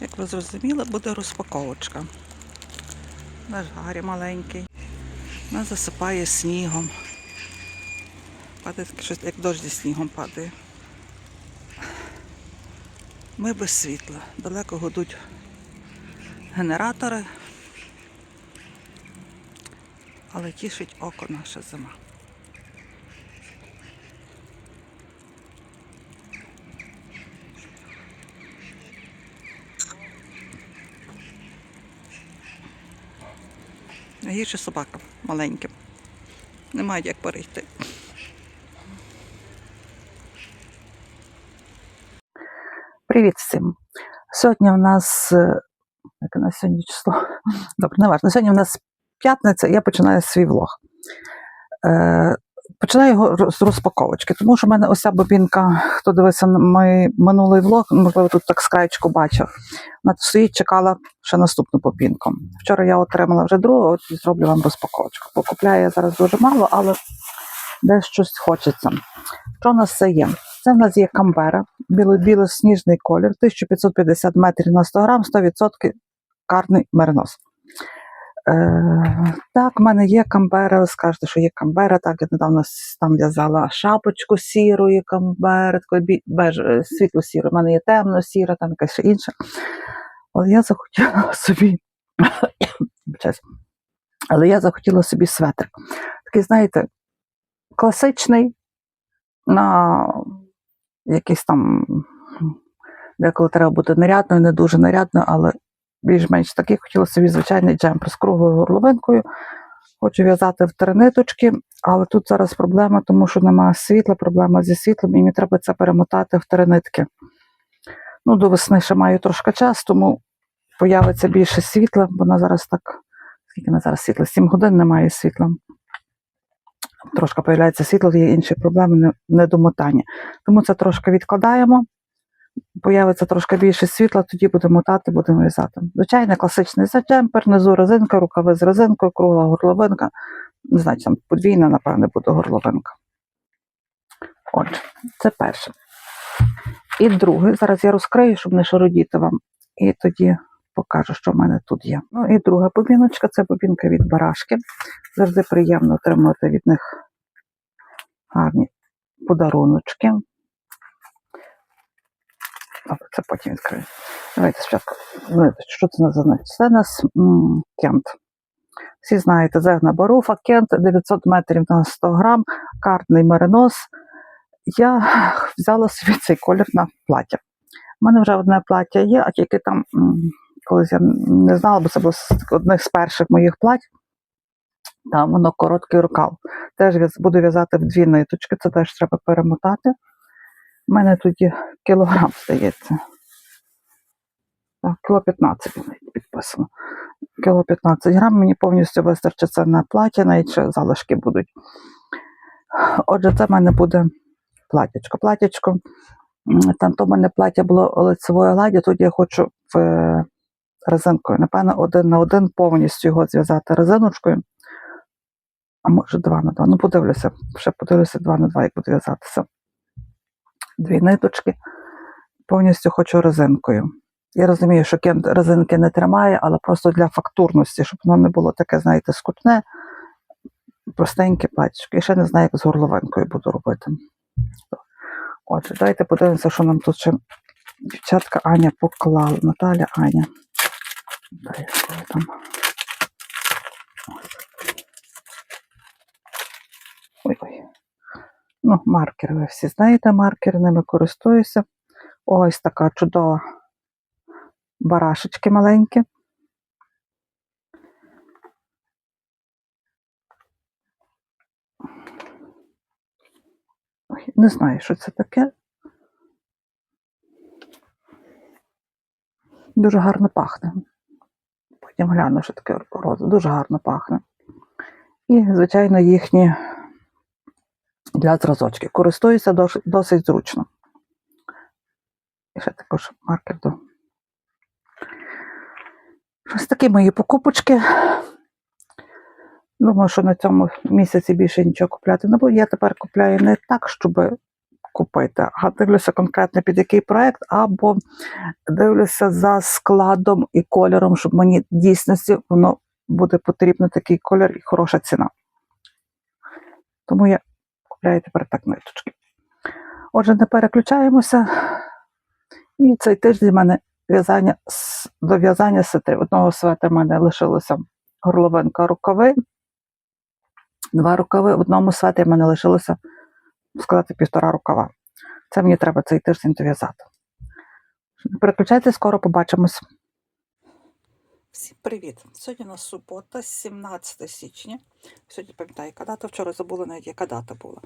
Як ви зрозуміли, буде розпаковочка. Наш Гаррі маленький. Нас засипає снігом. Падає щось, як дощ зі снігом падає. Ми без світла. Далеко гудуть генератори. Але тішить око наша зима. Гірше собакам маленьким. Не мають як перейти. Привіт всім. Сьогодні в нас як яке на сьогодні число? Добре, не важливо. Сьогодні в нас п'ятниця, я починаю свій влог. Починаю його з розпаковочки, тому що в мене ось ця бобінка, хто дивився на мій минулий влог, можливо, тут так скраєчку бачив. Вона стоїть, чекала ще наступну бобінку. Вчора я отримала вже другу, от зроблю вам розпаковочку. Покупляю я зараз дуже мало, але десь щось хочеться. Що у нас це є? Це в нас є камбера, біло- білосніжний колір, 1550 метрів на 100 грам, 100% карний меринос. Е, так, в мене є камбера, ви скажете, що є камбера. Так, я недавно там в'язала шапочку сірої камбери, такої е, світло-сірої. У мене є темно-сіра, там якась ще інша. Але я захотіла собі. Але я захотіла собі светр. Такий, знаєте, класичний, на якийсь там, деколи треба бути нарядною, не дуже нарядною, але більш-менш такий хотіла собі звичайний джемпер з круглою горловинкою. Хочу в'язати в три ниточки, але тут зараз проблема, тому що немає світла, проблема зі світлом, і мені треба це перемотати в три нитки. Ну, до весни ще маю трошки час, тому появиться більше світла, бо на зараз так, скільки на зараз світла? 7 годин немає світла. Трошки появляється світло, є інші проблеми, недомотання. Тому це трошки відкладаємо. Появиться трошки більше світла, тоді будемо мотати, будемо в'язати. Звичайно, класичний джемпер, внизу резинка, рукави з резинкою, кругла горловинка. Не знаю, там подвійна, напевне, буде горловинка. Отже, це перше. І друге, зараз я розкрию, щоб не шародіти вам, і тоді покажу, що в мене тут є. Ну і друга бобіночка це бобінка від барашки. Завжди приємно отримувати від них гарні подаруночки. Добре, це потім відкрию. Давайте спочатку. Що це за значить? Це нас кент. Всі знаєте, зерна баруфа, кент 900 метрів на 100 грам, картний меринос. Я взяла собі цей колір на плаття. У мене вже одне плаття є, а тільки там колись я не знала, бо це було з одних з перших моїх плать. Там воно короткий рукав. Теж буду в'язати в дві ниточки, це теж треба перемотати. У мене тут кілограм, здається. Так, кіло 15 навіть підписано. Кіло 15 грам мені повністю вистачить це на плаття, навіть ще залишки будуть. Отже, це в мене буде платячко. Платячко. Там то в мене плаття було лицевої гладі, тут я хочу в е, резинкою. Напевно, один на один повністю його зв'язати резиночкою. А може два на два. Ну, подивлюся, ще подивлюся два на два, як буде в'язатися. Дві ниточки. Повністю хочу резинкою. Я розумію, що кент резинки не тримає, але просто для фактурності, щоб воно не було таке, знаєте, скучне, простеньке платічко. І ще не знаю, як з горловинкою буду робити. Отже, давайте подивимося, що нам тут ще дівчатка Аня поклала. Наталя Аня. Дай, там. Ой-ой. Ну, маркери, ви всі знаєте, маркери, ними користуюся. Ось така чудова барашечки маленькі. Не знаю, що це таке. Дуже гарно пахне. Потім гляну, що таке роза. Дуже гарно пахне. І, звичайно, їхні для зразочки. Користуюся досить зручно. І ще також маркер до. Ось такі мої покупочки. Думаю, що на цьому місяці більше нічого купляти не буду. Я тепер купляю не так, щоб купити, а дивлюся конкретно під який проект, або дивлюся за складом і кольором, щоб мені дійсності воно буде потрібно такий колір і хороша ціна. Тому я купляю тепер так ниточки. Отже, не переключаємося. І цей тиждень в мене в'язання до в'язання сетри. Одного светра в мене лишилося горловинка рукави. Два рукави. В одному светрі в мене лишилося сказати півтора рукава. Це мені треба цей тиждень дов'язати. Не переключайтеся, скоро побачимось. Всім привіт! Сьогодні у нас субота, 17 січня. Сьогодні пам'ятаю, яка дата, вчора забула навіть, яка дата була.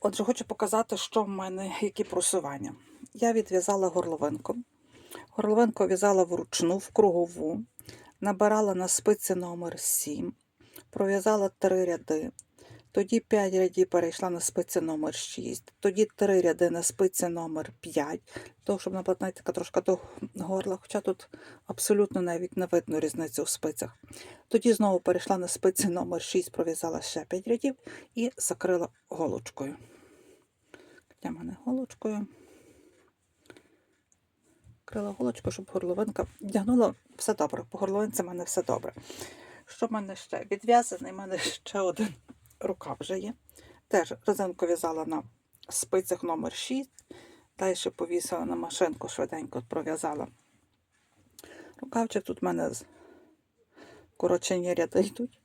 Отже, хочу показати, що в мене, які просування. Я відв'язала горловинку. Горловинку в'язала вручну в кругову, набирала на спиці номер 7, пров'язала три ряди. Тоді 5 рядів перейшла на спиці номер 6, тоді 3 ряди на спиці номер 5, того, щоб наплатнати така трошки до горла, хоча тут абсолютно навіть не видно різницю в спицях. Тоді знову перейшла на спиці номер 6, пров'язала ще 5 рядів і закрила голочкою. Для мене голочкою. Крила голочку, щоб горловинка вдягнула все добре. По горловинці в мене все добре. Що в мене ще? Відв'язаний в мене ще один рукав вже є. Теж резинку в'язала на спицях номер 6. Далі повісила на машинку, швиденько пров'язала. Рукавчик тут в мене з- коротшені ряди йдуть.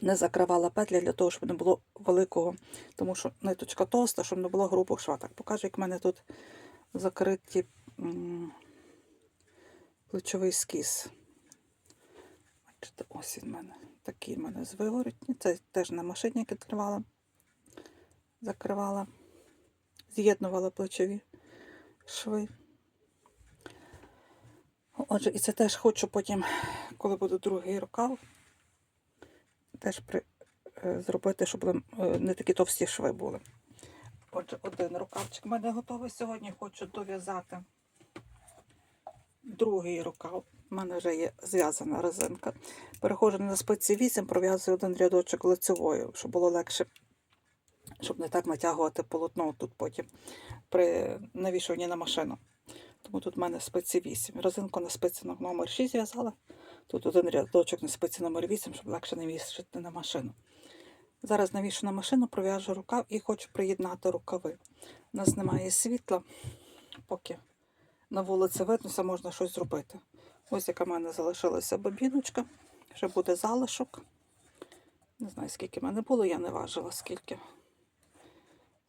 Не закривала петлі для того, щоб не було великого, тому що ниточка товста, щоб не було грубого шва. Так покажу, як в мене тут закриті плечовий скіз. Бачите, ось він в мене. Такий в мене з. Це теж на машині відкривала, закривала, з'єднувала плечові шви. Отже, і це теж хочу потім, коли буде другий рукав, теж при, е, зробити, щоб е, не такі товсті шви були. Отже, один рукавчик в мене готовий сьогодні. Хочу дов'язати другий рукав. У мене вже є зв'язана резинка. Переходжу на спиці 8, пров'язую один рядочок лицевою, щоб було легше, щоб не так натягувати полотно тут потім при навішуванні на машину. Тому тут в мене спиці 8. Резинку на спиці номер 6 зв'язала. Тут один рядочок на спиці номер 8, щоб легше не вішати на машину. Зараз навішу на машину, пров'яжу рукав і хочу приєднати рукави. У нас немає світла, поки на вулиці виднося, можна щось зробити. Ось яка в мене залишилася бобіночка. Ще буде залишок. Не знаю, скільки в мене було, я не важила, скільки.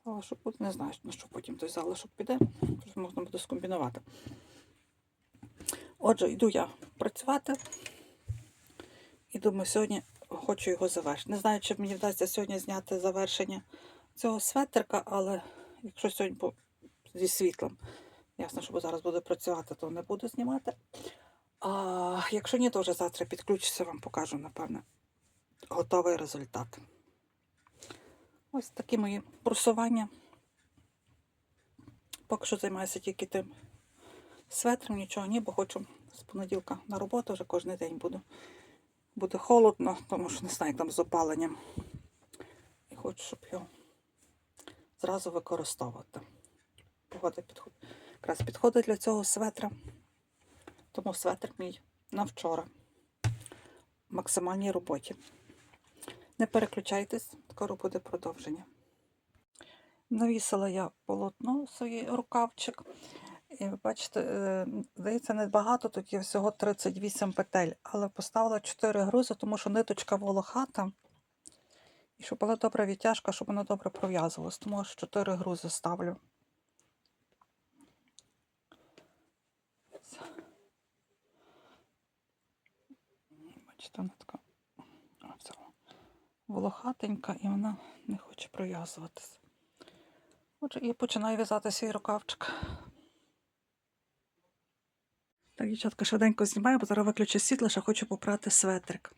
Залишок буде, не знаю, на що потім той залишок піде. Можна буде скомбінувати. Отже, йду я працювати. І думаю, сьогодні хочу його завершити. Не знаю, чи мені вдасться сьогодні зняти завершення цього светрика, але якщо сьогодні зі світлом, ясно, що зараз буду працювати, то не буду знімати. А якщо ні, то вже завтра підключуся, вам покажу, напевне, готовий результат. Ось такі мої просування. Поки що займаюся тільки тим светром, нічого ні, бо хочу з понеділка на роботу вже кожен день буду. Буде холодно, тому що не знаю, як там з опаленням. І хочу, щоб його зразу використовувати. Погода підходить. Якраз підходить для цього светра. Тому светр мій на вчора. В максимальній роботі. Не переключайтесь, скоро буде продовження. Навісила я полотно свій рукавчик. І ви бачите, е, здається, небагато, тут є всього 38 петель, але поставила 4 грузи, тому що ниточка волохата. І щоб була добра відтяжка, щоб вона добре пров'язувалась. Тому аж 4 грузи ставлю. Бачите, вона така оця волохатенька і вона не хоче пров'язуватися. Отже, і починаю в'язати свій рукавчик. Так, дівчатка, швиденько знімаю, бо зараз виключу світло, ще хочу попрати светрик.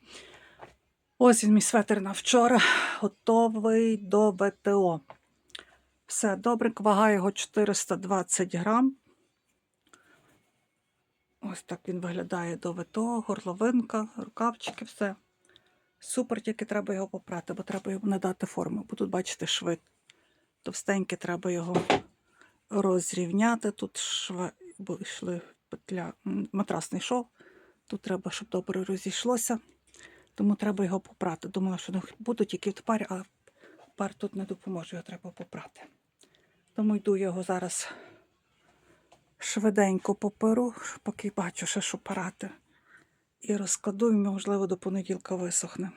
Ось він мій светр на вчора, готовий до БТО. Все, добренько, вага його 420 грам. Ось так він виглядає до ВТО, горловинка, рукавчики, все. Супер, тільки треба його попрати, бо треба йому надати форму. Бо тут, бачите, шви товстеньке, треба його розрівняти. Тут шви, бо йшли петля, матрасний шов. Тут треба, щоб добре розійшлося. Тому треба його попрати. Думала, що буду тільки в парі, але пар тут не допоможе, його треба попрати. Тому йду його зараз швиденько поперу, поки бачу, ще що парати. І розкладу, і, можливо, до понеділка висохне.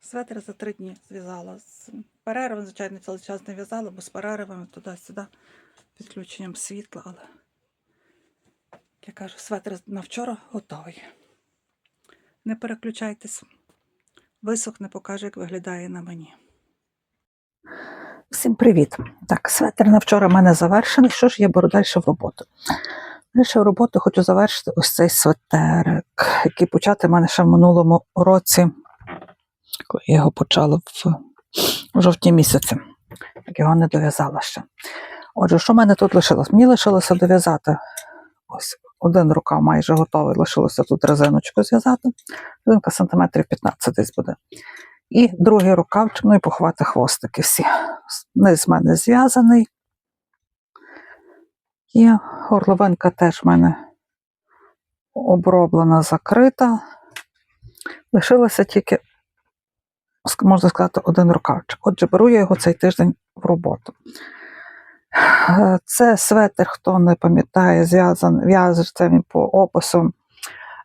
Светр за три дні зв'язала. З перервами, звичайно, цілий час не в'язала, бо з перервами туди-сюди, підключенням світла, але, я кажу, светр на вчора готовий. Не переключайтесь. Висохне, покаже, як виглядає на мені. Всім привіт! Так, светр на вчора в мене завершений. Що ж я беру далі в роботу? Далі в роботу хочу завершити ось цей светерик, який почати в мене ще в минулому році, коли я його почала в, жовтні місяці. Так його не дов'язала ще. Отже, що в мене тут лишилось? Мені лишилося дов'язати ось один рукав майже готовий, лишилося тут резиночку зв'язати. Резинка сантиметрів 15 десь буде. І другий рукавчик, ну і поховати хвостики всі. Низ в мене зв'язаний. І горловинка теж в мене оброблена, закрита. Лишилося тільки, можна сказати, один рукавчик. Отже, беру я його цей тиждень в роботу. Е, Це светр, хто не пам'ятає, в'яжеться він по опису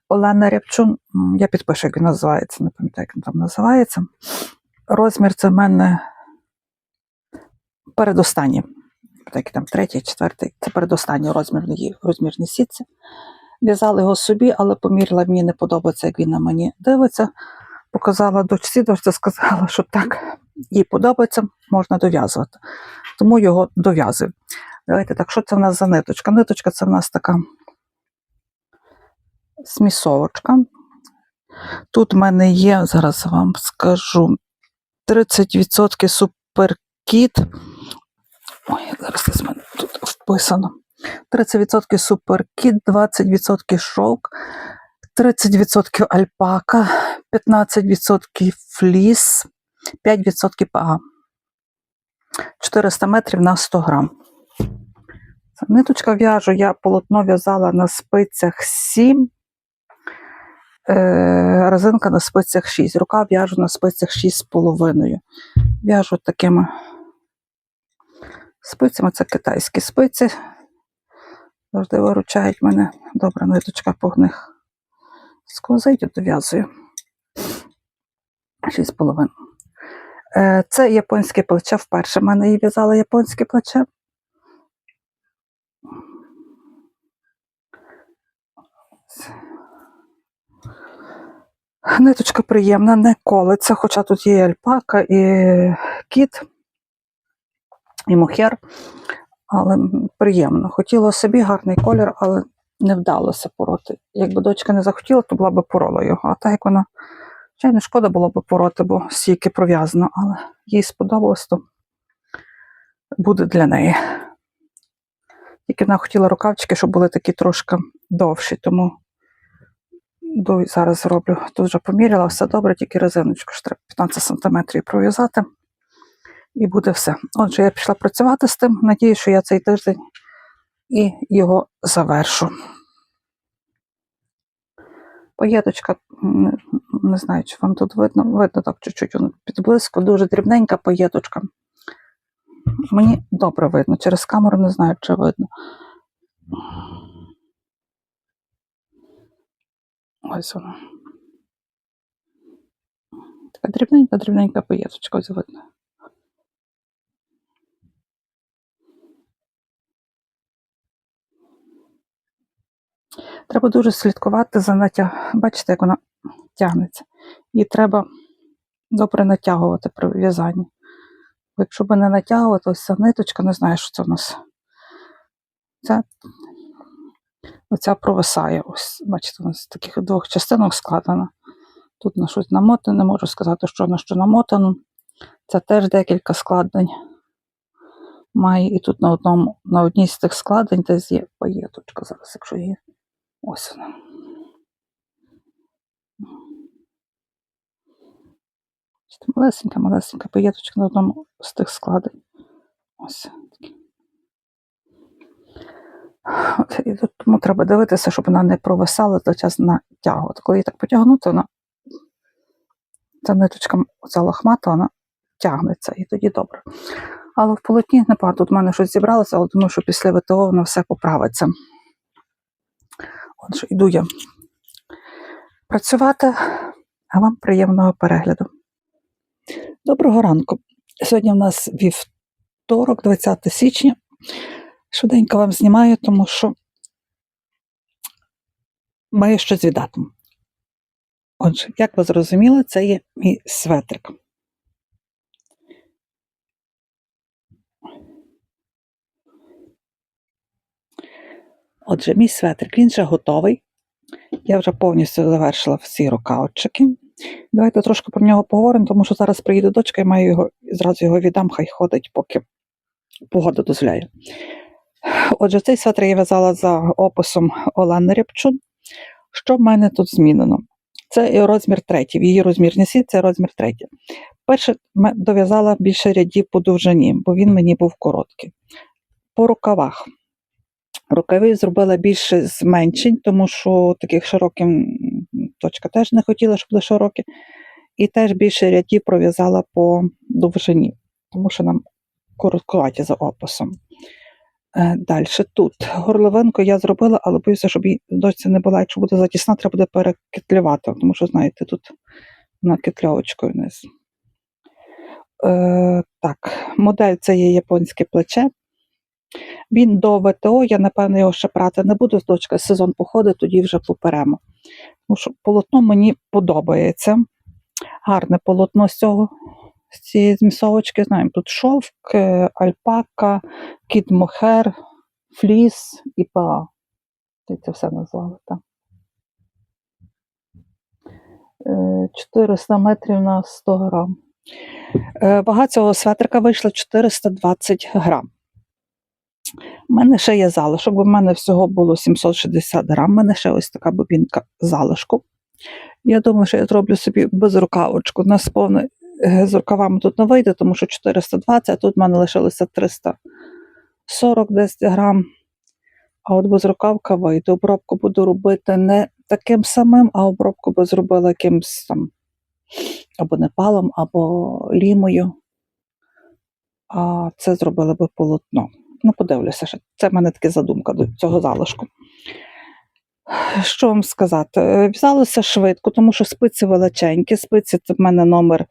Олена Рябчун. Я підпишу, як він називається, не пам'ятаю, як він там називається. Розмір це в мене передостанній. Так, там третій, четвертий, це передостанній розмір в розмірній сітці. В'язала його собі, але поміряла, мені не подобається, як він на мені дивиться. Показала дочці, дочця сказала, що так, їй подобається, можна дов'язувати. Тому його дов'язую. Давайте так, що це в нас за ниточка? Ниточка це в нас така смісовочка. Тут в мене є, зараз вам скажу, 30% суперкіт. Ой, зараз десь мене тут вписано. 30% суперкіт, 20% шовк, 30% альпака, 15% фліс, 5% пага. 400 метрів на 100 грам. Ниточка в'яжу, я полотно в'язала на спицях 7, е, резинка на спицях 6. Рука в'яжу на спицях 6,5. В'яжу такими спицями, це китайські спиці. Завжди виручають мене. Добра ниточка по них сквозить, і дов'язую. 6,5. Е, Це японське плече. Вперше в мене її в'язала японське плече. Ниточка приємна, не колиться, хоча тут є і альпака, і кіт, і мухер, але приємно. Хотіла собі гарний колір, але не вдалося пороти. Якби дочка не захотіла, то була б порола його. А так як вона, звичайно, шкода було б пороти, бо стільки пров'язано, але їй сподобалось, то буде для неї. Тільки вона хотіла рукавчики, щоб були такі трошки довші, тому зараз зроблю. Тут вже поміряла, все добре, тільки резиночку ж треба 15 см пров'язати. І буде все. Отже, я пішла працювати з тим. Надію, що я цей тиждень і його завершу. Поєдочка, не знаю, чи вам тут видно, видно так чуть-чуть підблизько, дуже дрібненька поєдочка. Мені добре видно. Через камеру не знаю, чи видно. Ось вона. Така дрібненька, дрібненька поєдочка, ось видно. Треба дуже слідкувати за натяг. Бачите, як вона тягнеться. І треба добре натягувати при в'язанні. Бо Якщо би не натягувати, ось ця ниточка, не знаю, що це в нас. Ця, Оця провисає. Ось, бачите, вона з таких двох частинок складена. Тут на щось намотане, не можу сказати, що на що намотано. Це теж декілька складень має. І тут на одному, на одній з тих складень десь є паєточка зараз, якщо є. Ось вона. Малесенька-малесенька паєточка на одному з тих складень. Ось такі. От, і тому треба дивитися, щоб вона не провисала за час натягувати. Коли її так потягнути, вона ця ниточка, ця лохмата, вона тягнеться і тоді добре. Але в полотні непогано, тут в мене щось зібралося, але думаю, що після ВТО воно все поправиться. Отже, йду я працювати, а вам приємного перегляду. Доброго ранку. Сьогодні в нас вівторок, 20 січня. Швиденько вам знімаю, тому що маю щось віддати. Отже, як ви зрозуміли, це є мій светрик. Отже, мій светрик, він вже готовий. Я вже повністю завершила всі рукавчики. Давайте трошки про нього поговоримо, тому що зараз приїде дочка і маю його зразу його віддам, хай ходить, поки погода дозволяє. Отже, цей светр я в'язала за описом Олени Рябчун. Що в мене тут змінено? Це розмір третій. В її розмірній сітці це розмір третій. Перше дов'язала більше рядів по довжині, бо він мені був короткий. По рукавах. Рукави зробила більше зменшень, тому що таких широких точка теж не хотіла, щоб були широкі. І теж більше рядів пров'язала по довжині, тому що нам короткуваті за описом. Далі тут горловинку я зробила, але боюся, щоб їй дочці не була. Якщо буде затісна, треба буде перекитлювати, тому що, знаєте, тут вона китльовочкою вниз. Е, так, модель це є японське плече. Він до ВТО, я напевно його ще прати не буду. з Дочка сезон походить, тоді вже поперемо. Тому що полотно мені подобається. Гарне полотно з цього, з цієї змісовочки. Знаємо, тут шовк, е, альпака, кіт мохер, фліс і ПА. Ти це все назвали, так. Е, 400 метрів на 100 грам. Е, Вага цього светрика вийшла 420 грам. У мене ще є залишок, бо в мене всього було 760 грам. У мене ще ось така бобінка залишку. Я думаю, що я зроблю собі безрукавочку. У нас повне е, з рукавами тут не вийде, тому що 420, а тут в мене лишилося 340 десь грам. А от безрукавка вийде. Обробку буду робити не таким самим, а обробку би зробила якимсь там або непалом, або лімою. А це зробила би полотно. Ну, подивлюся, ще. це в мене така задумка до цього залишку. Що вам сказати? Е, В'язалося швидко, тому що спиці величенькі, спиці це в мене номер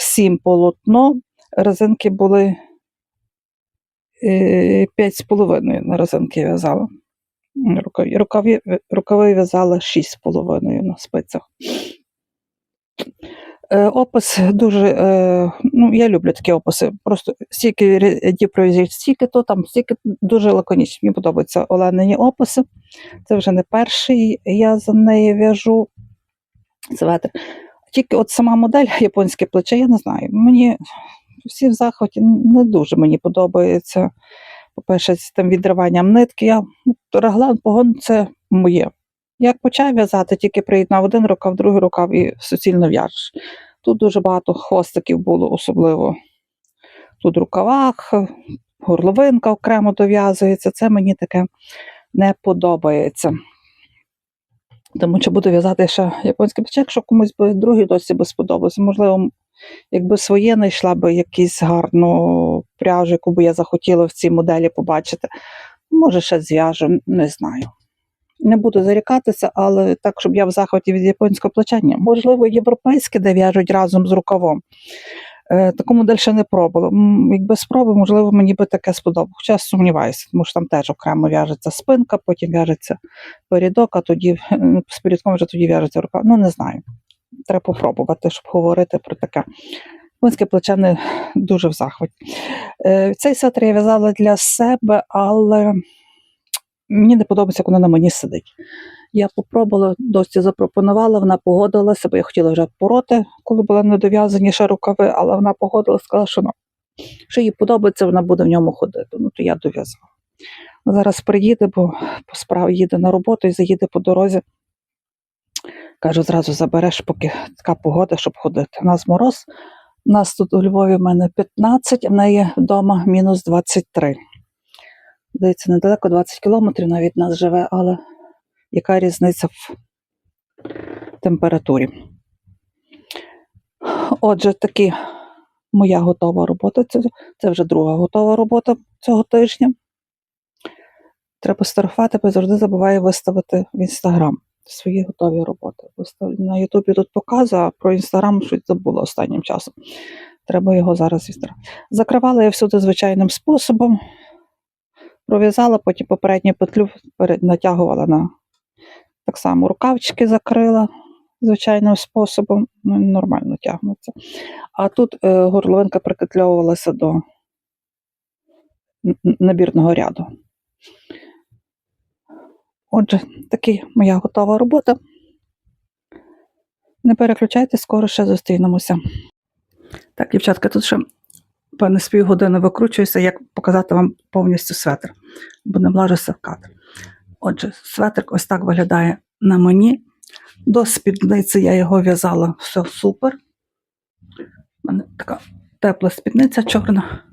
7 полотно. Резинки були е, 5,5 на резинки в'язала. Рукаві, рукаві, рукави в'язала 6,5 на спицях. Е, Опис дуже, е, ну я люблю такі описи. Просто стільки рядів стільки то там, стільки дуже лаконічні. Мені подобаються Оленині описи. Це вже не перший, я за неї в'яжу светр. Тільки от сама модель японське плече, я не знаю. Мені всі в захваті не дуже мені подобається. По-перше, з тим відриванням нитки. Я ну, реглан погон це моє. Як почав в'язати, тільки приєднав один рукав, другий рукав і суцільно в'яжеш. Тут дуже багато хвостиків було, особливо тут в рукавах, горловинка окремо дов'язується. Це мені таке не подобається. Тому що буду в'язати ще японський плече, якщо комусь би другій досі би сподобалося. Можливо, якби своє знайшла би якусь гарну пряжу, яку би я захотіла в цій моделі побачити. Може, ще зв'яжу, не знаю. Не буду зарікатися, але так, щоб я в захваті від японського плеча, ні. Можливо, європейське, де в'яжуть разом з рукавом. Е, таку модель ще не пробувала. Якби спроби, можливо, мені би таке сподобалося. Хоча сумніваюся, тому що там теж окремо в'яжеться спинка, потім в'яжеться передок, а тоді е, з передком вже тоді в'яжеться рука. Ну, не знаю. Треба попробувати, щоб говорити про таке. Японське плече не дуже в захваті. Е, Цей сетр я в'язала для себе, але мені не подобається, як воно на мені сидить. Я попробувала, досі запропонувала, вона погодилася, бо я хотіла вже пороти, коли були недов'язані ще рукави, але вона погодилася, сказала, що, ну, що їй подобається, вона буде в ньому ходити. Ну, то я дов'язала. Зараз приїде, бо по справі їде на роботу і заїде по дорозі. Кажу, зразу забереш, поки така погода, щоб ходити. У нас мороз У нас тут у Львові в мене 15, а в неї вдома мінус 23. Здається, недалеко 20 кілометрів навіть нас живе, але яка різниця в температурі? Отже, такі моя готова робота. Це, вже друга готова робота цього тижня. Треба сфотографувати, бо завжди забуваю виставити в інстаграм свої готові роботи. На Ютубі тут показую, а про інстаграм щось забула останнім часом. Треба його зараз відстарати. Закривала я всюди звичайним способом. Пров'язала, потім попередню петлю натягувала на так само рукавчики закрила звичайним способом. Ну, нормально тягнуться. А тут е, горловинка прикатльовувалася до набірного ряду. Отже, такі моя готова робота. Не переключайте, скоро ще зустрінемося. Так, дівчатка, тут ще певне з півгодини викручуюся, як показати вам повністю светр, бо не влажуся в кадр. Отже, светрик ось так виглядає на мені. До спідниці я його в'язала, все супер. У мене така тепла спідниця чорна.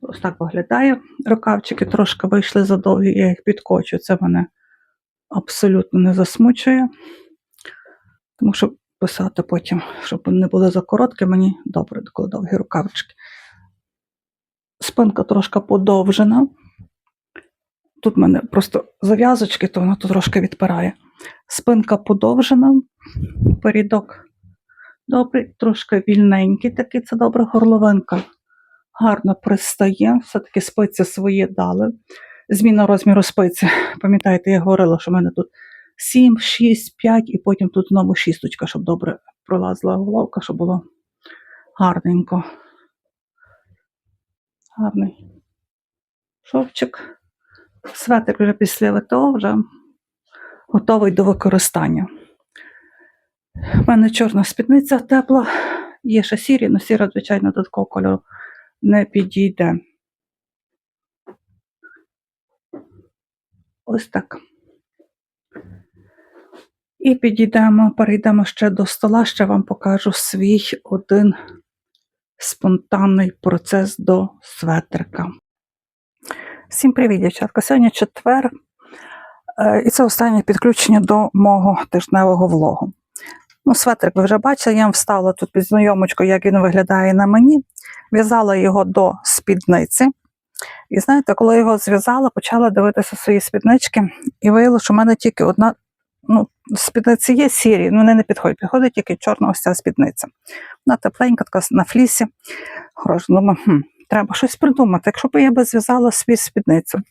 Ось так виглядає. Рукавчики трошки вийшли задовгі, я їх підкочу. Це мене абсолютно не засмучує. Тому що писати потім, щоб вони були за короткі, мені добре, коли довгі рукавички. Спинка трошки подовжена. Тут в мене просто зав'язочки, то вона тут трошки відпирає. Спинка подовжена, передок добрий, трошки вільненький, такий це добра горловинка. Гарно пристає, все-таки спиці свої дали. Зміна розміру спиці. Пам'ятаєте, я говорила, що в мене тут 7, 6, 5 і потім тут знову шісточка, щоб добре пролазила головка, щоб було гарненько. Гарний шовчик. Светик вже після ВТО вже готовий до використання. У мене чорна спідниця тепла, є ще сірі, але сіра, звичайно, до такого кольору не підійде. Ось так. І підійдемо, перейдемо ще до стола, ще вам покажу свій один спонтанний процес до светрика. Всім привіт, дівчатка. Сьогодні четвер, е, і це останнє підключення до мого тижневого влогу. Ну, светрик ви вже бачили, я вам вставила тут під знайомочку, як він виглядає на мені. В'язала його до спідниці. І знаєте, коли його зв'язала, почала дивитися свої спіднички, і виявилося, що в мене тільки одна. Ну, спідниці є сірі, ну вони не підходять. Підходить тільки чорна ось ця спідниця. Вона тепленька, така на флісі. Хороша. Думаю, хм, треба щось придумати. Якщо б я би зв'язала свій спідницю.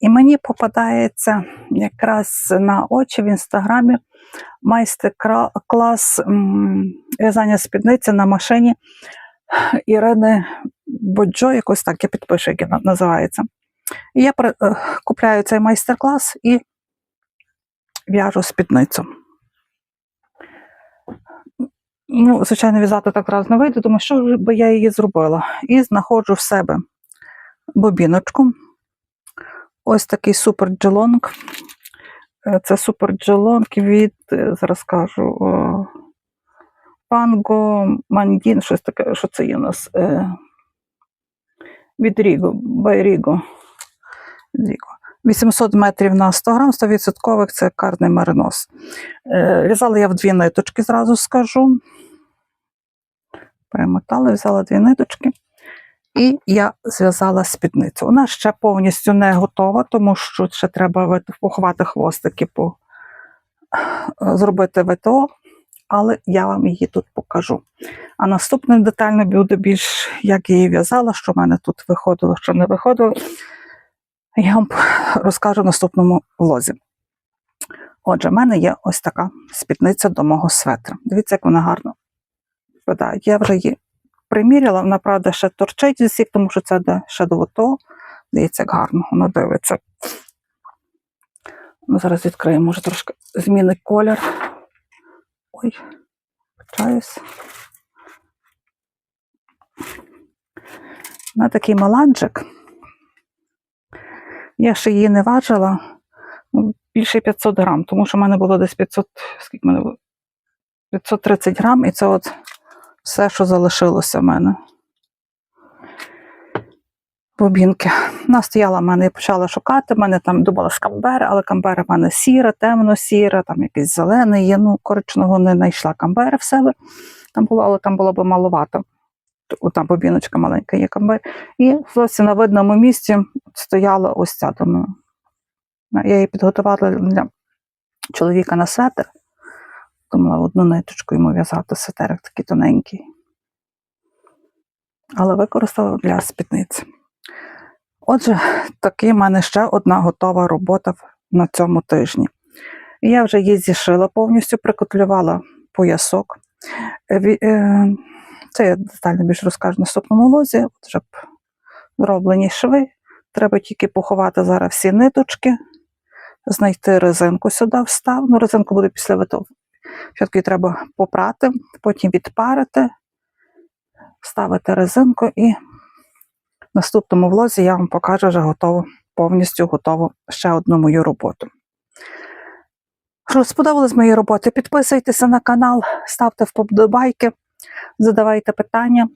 І мені попадається якраз на очі в інстаграмі майстер-клас в'язання спідниці на машині Ірини Боджо, якось так я підпишу, як вона називається. І я е, купляю цей майстер-клас і в'яжу спідницю. Ну, звичайно, в'язати так раз не вийде, думаю, що би я її зробила. І знаходжу в себе бобіночку. Ось такий супер джелонг. Е, Це супер джелонг від, е, зараз кажу, Панго Мандін, щось таке, що це є у нас е, від Ріго, Байріго. Ріго. 800 метрів на 100 грам, 100% це карний маринос. Е, В'язала я в дві ниточки, зразу скажу. Перемотала, взяла дві ниточки. І я зв'язала спідницю. Вона ще повністю не готова, тому що ще треба поховати хвостики, по, зробити ВТО, але я вам її тут покажу. А наступним детально буде більш, як я її в'язала, що в мене тут виходило, що не виходило. Я вам розкажу в наступному влозі. Отже, в мене є ось така спідниця до мого светра. Дивіться, як вона гарно виглядає. Я вже її приміряла, вона, правда, ще торчить зі всіх, тому що це ще до ВТО. Дивіться, як гарно воно дивиться. Ну, зараз відкриємо, може трошки змінить колір. Ой, вчаюсь. На такий маланджик. Я ще її не важила. Ну, більше 500 грам, тому що в мене було десь 500, скільки мене було? 530 грам, і це от все, що залишилося в мене. Бобінки. Вона стояла в мене і почала шукати. В мене там думала з але камбера в мене сіра, темно-сіра, там якийсь зелений є. Ну, коричного не знайшла камбери в себе. Там було, але там було б маловато. Там бобіночка маленька є камбер. І зовсім на видному місці стояла ось ця. Думаю. Я її підготувала для чоловіка на светр. Думала одну ниточку йому в'язати сетерик такий тоненький. Але використала для спідниці. Отже, таки в мене ще одна готова робота на цьому тижні. Я вже її зішила повністю, прикотлювала поясок. Це я детально більше розкажу в наступному лозі. От вже зроблені шви. Треба тільки поховати зараз всі ниточки, знайти резинку сюди встав. Ну, резинку буде після витов. Спочатку її треба попрати, потім відпарити, ставити резинку і в наступному влозі я вам покажу вже готову, повністю готову ще одну мою роботу. Сподобались мої роботи? Підписуйтеся на канал, ставте вподобайки, задавайте питання,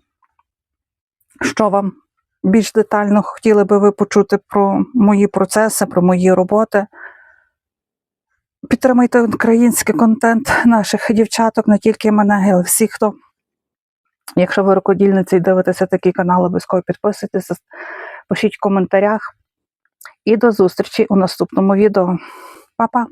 що вам більш детально хотіли би ви почути про мої процеси, про мої роботи. Підтримайте український контент наших дівчаток, не тільки мене, але всіх, хто. Якщо ви рукодільниці і дивитеся такий канал, обов'язково підписуйтеся, пишіть в коментарях. І до зустрічі у наступному відео. Па-па!